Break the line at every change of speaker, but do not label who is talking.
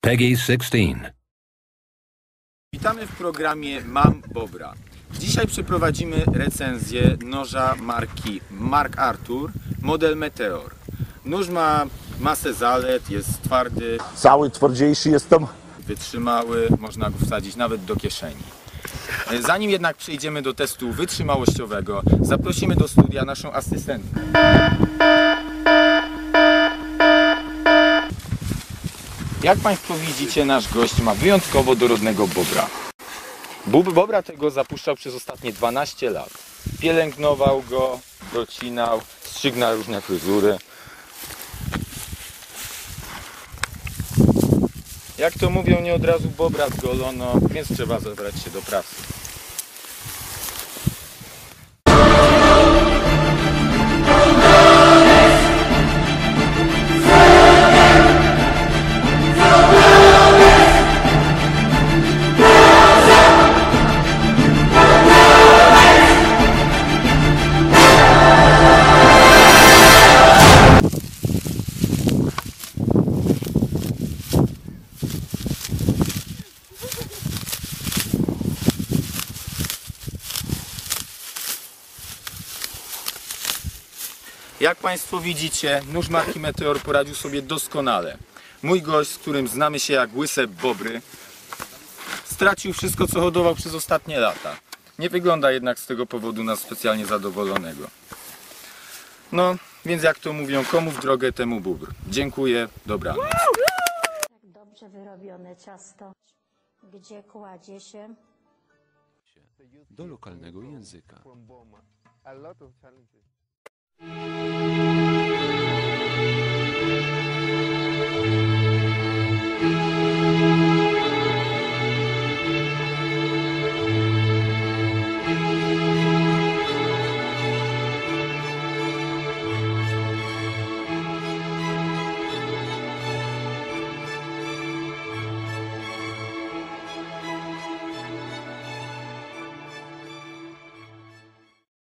Peggy 16.
Witamy w programie Mam Bobra. Dzisiaj przeprowadzimy recenzję noża marki Mark Arthur, model Meteor. Nóż ma masę zalet, jest twardy,
Cały twardziejszy jestem.
wytrzymały, można go wsadzić nawet do kieszeni. Zanim jednak przejdziemy do testu wytrzymałościowego, zaprosimy do studia naszą asystentkę. Jak Państwo widzicie, nasz gość ma wyjątkowo dorodnego bobra. Bób bobra tego zapuszczał przez ostatnie 12 lat. Pielęgnował go, docinał, strzygł na różne fryzury. Jak to mówią, nie od razu bobra zgolono, więc trzeba zabrać się do pracy. Jak Państwo widzicie, nóż marki Meteor poradził sobie doskonale. Mój gość, z którym znamy się jak łyse bobry, stracił wszystko, co hodował przez ostatnie lata. Nie wygląda jednak z tego powodu na specjalnie zadowolonego. No, więc jak to mówią, komu w drogę, temu bóbr. Dziękuję, dobranoc.
Tak dobrze wyrobione ciasto, gdzie kładzie się
do lokalnego języka.